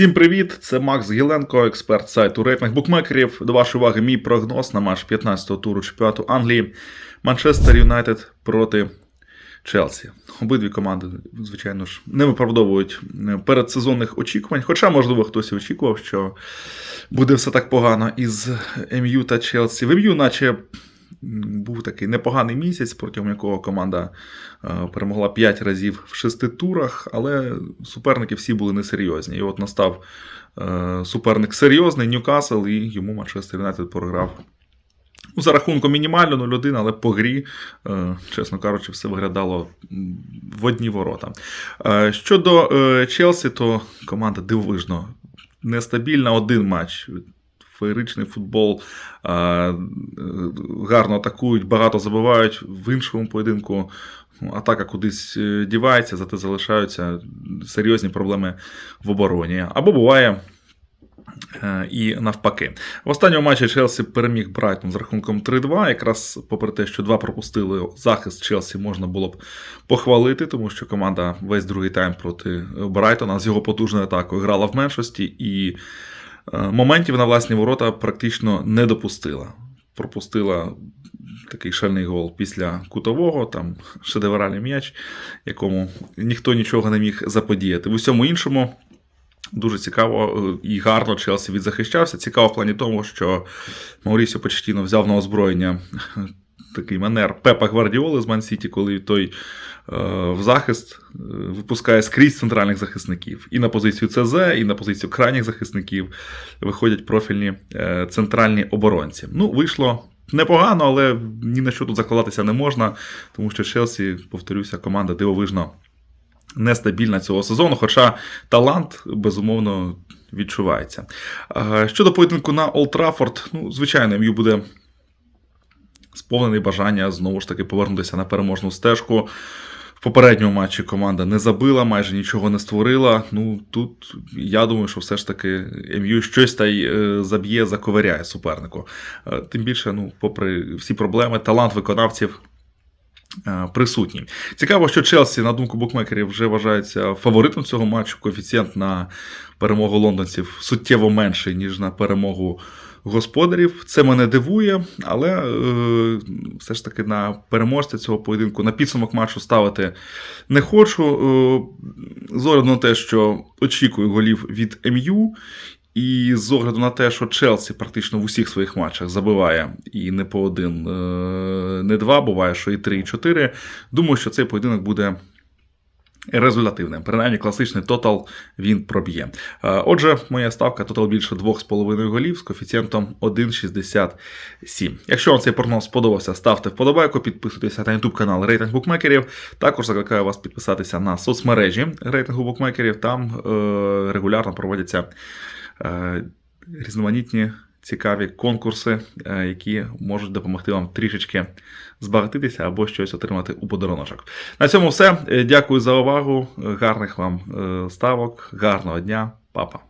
Всім привіт! Це Макс Гіленко, експерт сайту рейтинг букмекерів. До вашої уваги мій прогноз на матч 15-го туру чемпіонату Англії Манчестер Юнайтед проти Челсі. Обидві команди, звичайно ж, не виправдовують передсезонних очікувань. Хоча, можливо, хтось і очікував, що буде все так погано із МЮ та Челсі. В МЮ, наче був такий непоганий місяць, протягом якого команда е, перемогла 5 разів в шести турах, але суперники всі були несерйозні. І от настав е, суперник серйозний, Ньюкасл, і йому Манчестер Юнайтед програв. Ну, За рахунком мінімально 0-1, але по грі, е, чесно кажучи, все виглядало в одні ворота. Щодо Челсі, то команда дивовижно нестабільна. Один матч. Феєричний футбол, гарно атакують, багато забивають. В іншому поєдинку атака кудись е, дівається, зате залишаються серйозні проблеми в обороні. Або буває е, і навпаки. В останньому матчі Челсі переміг Брайтон з рахунком 3-2. Якраз попри те, що два пропустили захист Челсі можна було б похвалити, тому що команда весь другий тайм проти Брайтона з його потужною атакою грала в меншості і моментів на власні ворота практично не допустила. Пропустила такий шальний гол після кутового, там шедевральний м'яч, якому ніхто нічого не міг заподіяти. В усьому іншому. Дуже цікаво е, і гарно Челсі відзахищався. Цікаво в плані тому, що Маурісіо Почтіно взяв на озброєння такий манер Пепа Гвардіоли з Ман-Сіті, коли той е, в захист е, випускає скрізь центральних захисників. І на позицію ЦЗ, і на позицію крайніх захисників виходять профільні е, центральні оборонці. Ну, вийшло. Непогано, але ні на що тут закладатися не можна, тому що Челсі, повторюся, команда дивовижно нестабільна цього сезону, хоча талант, безумовно, відчувається. Щодо поєдинку на Олд Траффорд, ну, звичайно, МЮ буде сповнений бажання знову ж таки повернутися на переможну стежку. В попередньому матчі команда не забила, майже нічого не створила. Ну тут я думаю, що все ж таки МЮ щось та й е, заб'є, заковиряє супернику. Е, Тим більше, ну, попри всі проблеми, талант виконавців е, присутній. Цікаво, що Челсі, на думку букмекерів, вже вважається фаворитом цього матчу. Коефіцієнт на перемогу лондонців суттєво менший, ніж на перемогу господарів. Це мене дивує, але е, все ж таки на переможця цього поєдинку, на підсумок матчу ставити не хочу. Е, з огляду на те, що очікую голів від МЮ. І з огляду на те, що Челсі практично в усіх своїх матчах забиває і не по один, е, не два, буває, що і три, і чотири. Думаю, що цей поєдинок буде результативним. Принаймні, класичний тотал він проб'є. Е, Отже, моя ставка тотал більше 2,5 голів з коефіцієнтом 1,67. Якщо вам цей прогноз сподобався, ставте вподобайку, підписуйтеся на YouTube канал Рейтинг Букмекерів. Також закликаю вас підписатися на соцмережі рейтингу букмекерів. Там е, регулярно проводяться е, різноманітні цікаві конкурси, е, які можуть допомогти вам трішечки збагатитися або щось отримати у подарунок. На цьому все. Е, Дякую за увагу. Гарних вам е, ставок, гарного дня, папа.